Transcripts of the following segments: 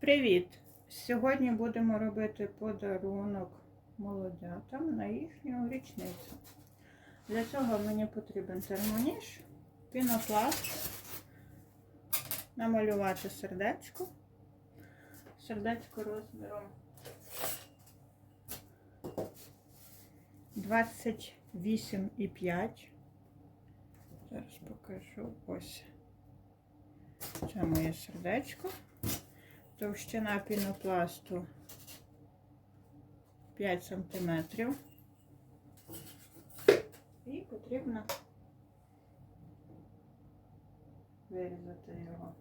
Привіт! Сьогодні будемо робити подарунок молодятам на їхню річницю. Для цього мені потрібен термоніж, пінопласт, намалювати сердечко. Сердечко розміром 28,5. Зараз покажу ось. Це моє сердечко. Товщина пінопласту 5 см. І потрібно вирізати його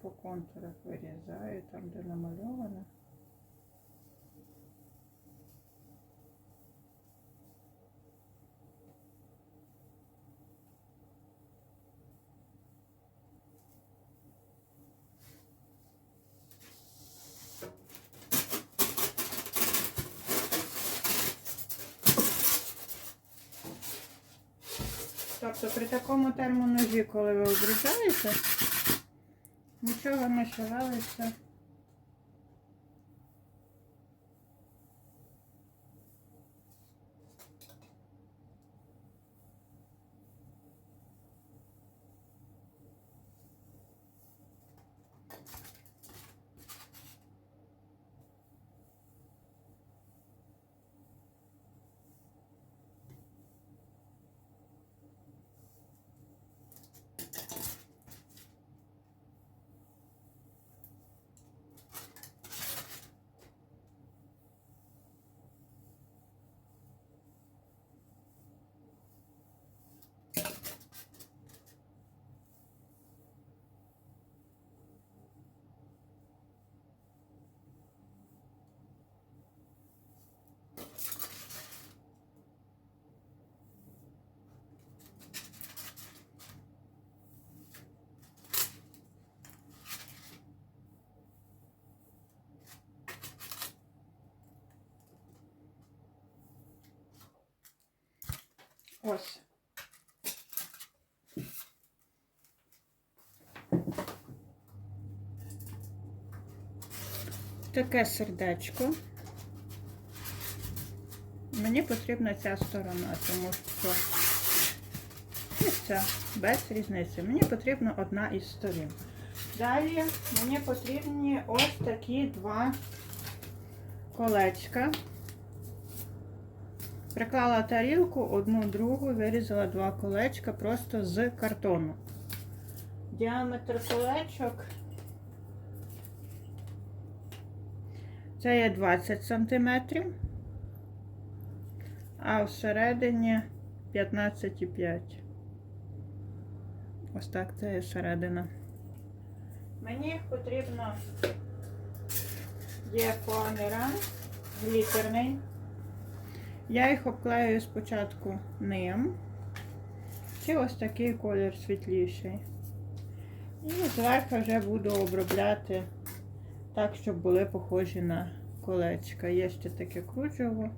по контурах вирізаю, там де намальовано. Тобто при такому термоножі, коли ви обрізаєте, нічого не шевелиться. Ось. Таке сердечко. Мені потрібна ця сторона, тому що ось ця, без різниці. Мені потрібна одна із сторін. Далі мені потрібні ось такі два колечка. Приклала тарілку, одну другу, вирізала два колечка просто з картону. Діаметр колечок це є 20 см, а всередині 15,5. Ось так це є середина. Мені потрібно є фоаміран глітерний. Я їх обклею спочатку ним. Чи ось такий колір світліший. І зверху вже буду обробляти так, щоб були похожі на колечка. Є ще таке кружево,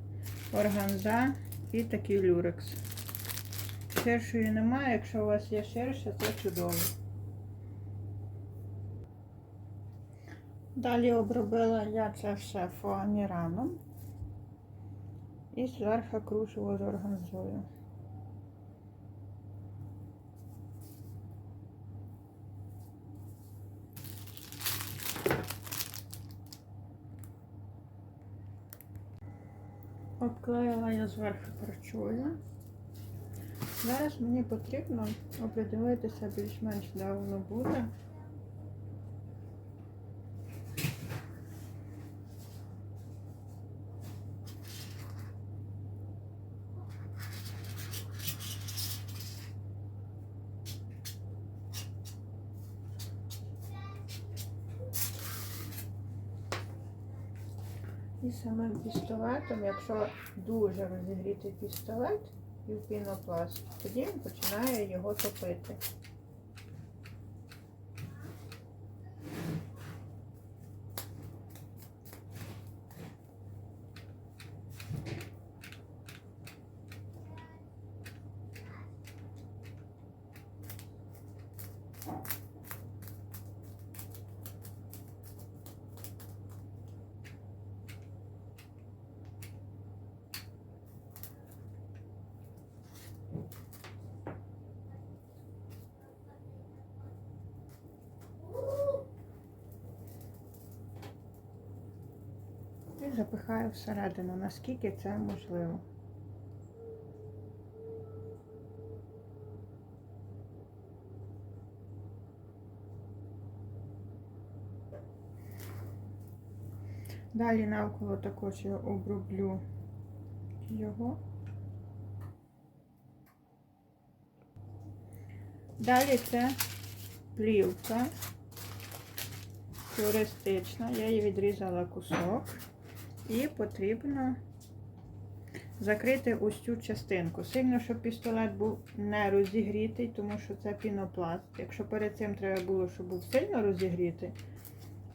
органза і такий люрекс. Ширшої немає, якщо у вас є ширше, це чудово. Далі обробила я це все фоаміраном. І зверху кружево з органзою. Обклеїла я зверху парчою. Зараз мені потрібно оприділитися більш-менш де воно буде. І самим пістолетом, якщо дуже розігріти пістолет і в пінопласт, тоді він починає його топити. І запихаю всередину, наскільки це можливо. Далі навколо також я оброблю його. Далі це плівка туристична. Я її відрізала кусок. І потрібно закрити ось цю частинку. Сильно, щоб пістолет був не розігрітий, тому що це пінопласт. Якщо перед цим треба було, щоб був сильно розігрітий,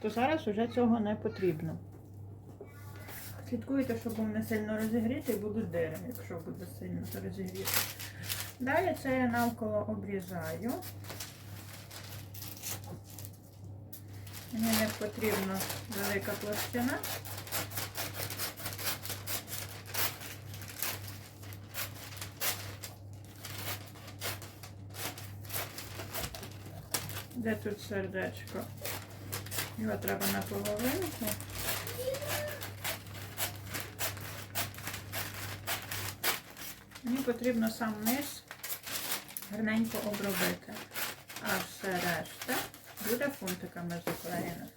то зараз вже цього не потрібно. Слідкуйте, щоб був не сильно розігрітий, будуть дири, якщо буде сильно розігрітий. Далі це я навколо обрізаю. Мені не потрібна велика пластина. Де тут сердечко? Його треба на половинку. Мені потрібно сам низ гарненько обробити, а все решта буде фунтиками заклеєно.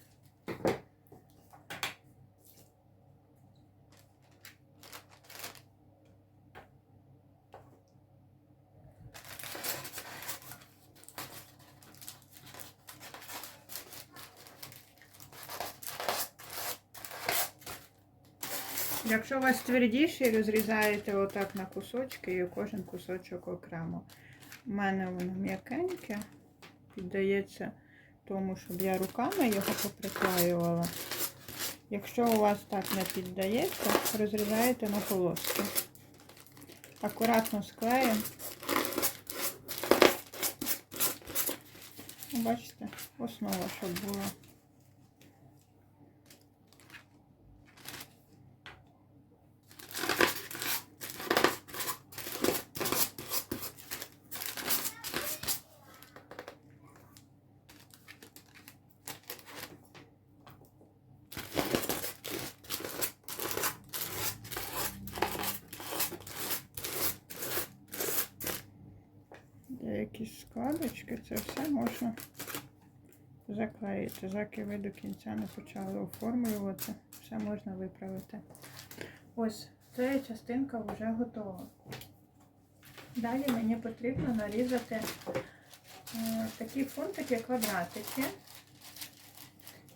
Якщо у вас твердіший, розрізаєте отак на кусочки і кожен кусочок окремо. У мене воно м'якеньке, піддається тому, щоб я руками його поприклеювала. Якщо у вас так не піддається, розрізаєте на полоски. Акуратно склеїмо. Бачите, основа, щоб була. Деякі складочки, це все можна заклеїти. Заки ви до кінця не почали оформлювати, все можна виправити. Ось ця частинка вже готова. Далі мені потрібно нарізати е, такі фунтики, квадратики,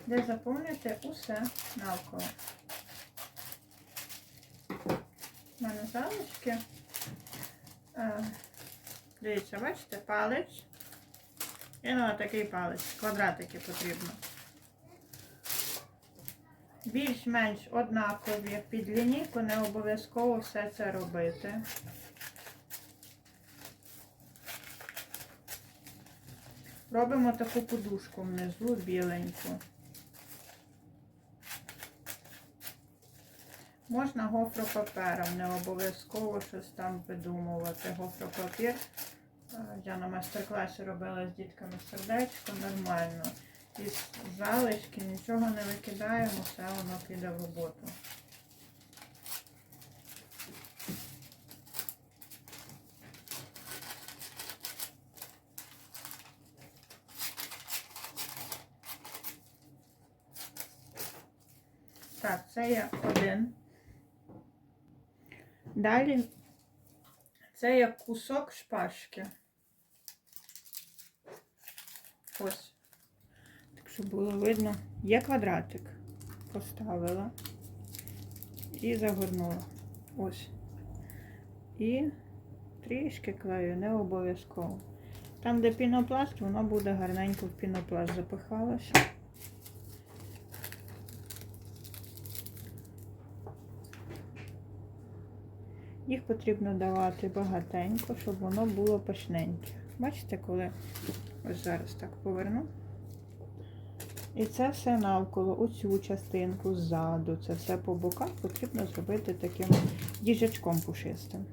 де заповнити усе навколо. У мене залишки. Е, Дивіться, бачите, палець. І ну такий палець. Квадратики потрібно. Більш-менш однакові під лінійку, не обов'язково все це робити. Робимо таку подушку внизу біленьку. Можна гофропапером, не обов'язково щось там видумувати. Гофропапір. Е, Я на майстер-класі робила з дітками сердечко нормально. Із залишки нічого не викидаємо, все воно піде в роботу. Так, це є один. Далі це як кусок шпажки. Ось. Так, щоб було видно. Є квадратик. Поставила і загорнула. Ось. І трішки клею, не обов'язково. Там, де пінопласт, воно буде гарненько в пінопласт запихалося. Їх потрібно давати багатенько, щоб воно було пишненьке. Бачите, коли Ось зараз так поверну. І це все навколо, оцю частинку ззаду, це все по боках потрібно зробити таким їжачком пушистим.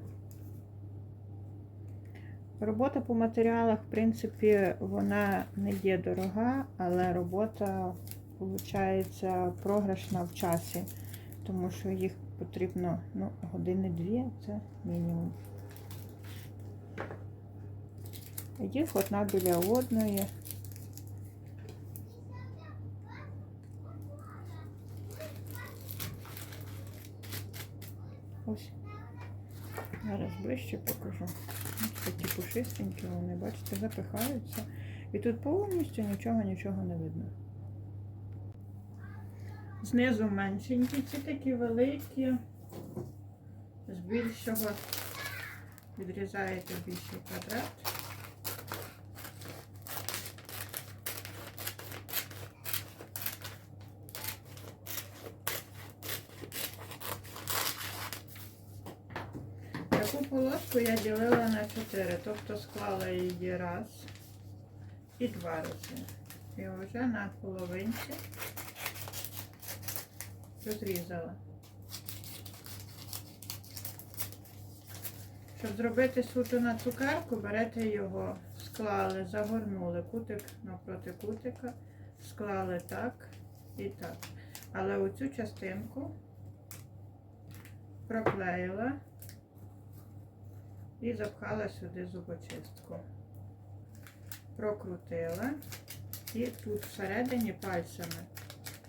Робота по матеріалах, в принципі, вона не є дорога, але робота, виходить, програшна в часі, тому що їх потрібно ну, години-дві, це мінімум. Їх одна біля одної. Ось. Зараз ближче покажу. Ось такі пушистенькі вони, бачите, запихаються. І тут повністю нічого нічого не видно. Знизу меншенькі, ці такі великі. З більшого відрізаєте більший квадрат. Таку полоску я ділила на 4, тобто склала її раз і два рази. І вже на половинці розрізала. Щоб зробити суто на цукерку, берете його, склали, загорнули кутик напроти кутика, склали так і так. Але оцю частинку проклеїла і запхала сюди зубочистку. Прокрутила і тут всередині пальцями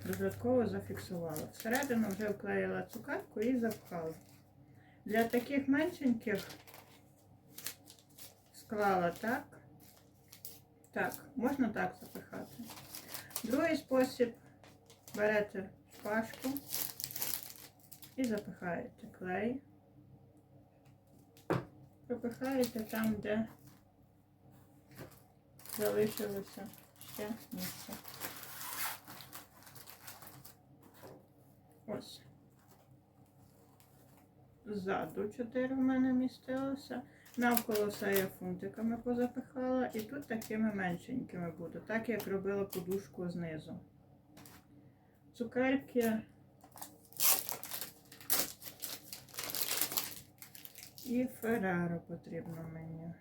додатково зафіксувала. Всередину вже вклеїла цукерку і запхала. Для таких меншеньких склала так. Так, можна так запихати. Другий спосіб берете шпажку і запихаєте клей. Пропихаєте там, де залишилося ще місце. Ось. Ззаду 4 в мене містилося. Навколо все я фунтиками позапихала. І тут такими меншенькими буду, так як робила подушку знизу. Цукерки. І Ферраро потрібно мені.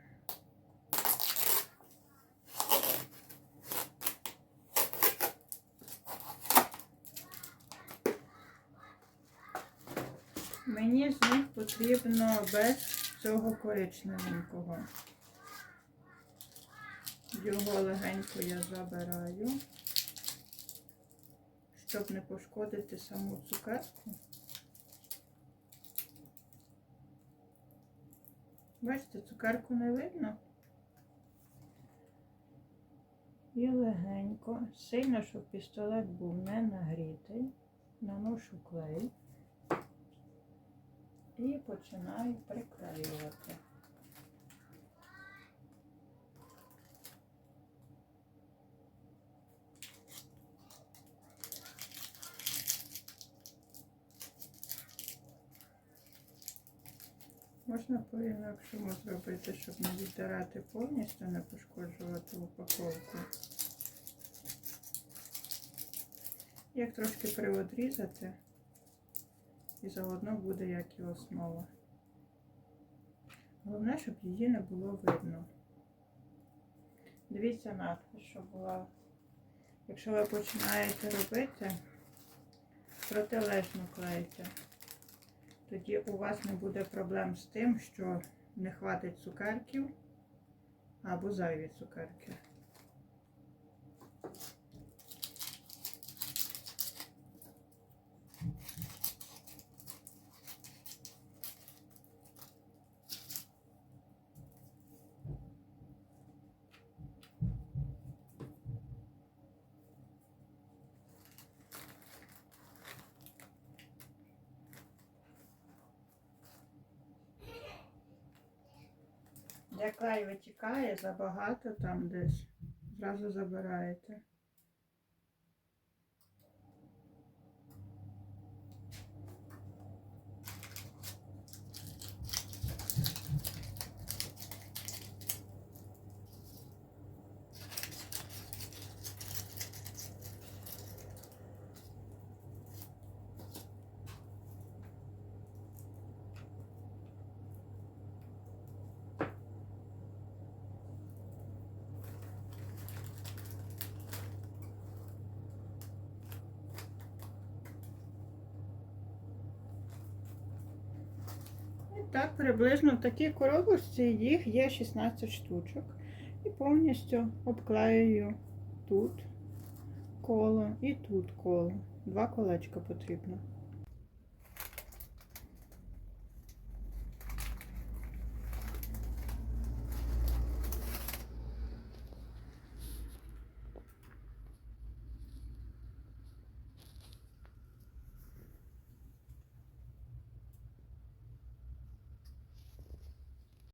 Мені з них потрібно без цього коричневенького. Його легенько я забираю, щоб не пошкодити саму цукерку. Бачите, цукерку не видно. І легенько, сильно, щоб пістолет був не нагрітий, наношу клей і починаю приклеювати. Можна по-інакшому зробити, щоб не віддирати повністю, не пошкоджувати упаковку. Як трошки приодрізати, і заодно буде як і основа. Головне, щоб її не було видно. Дивіться надпис, щоб була. Якщо ви починаєте робити, протилежно клейте. Тоді у вас не буде проблем з тим, що не хватить цукерків або зайві цукерки. Де лай витікає забагато там десь, зразу забираєте. Так приблизно в такій коробочці їх є 16 штучок. І повністю обклеюю тут коло і тут коло. Два колечка потрібно.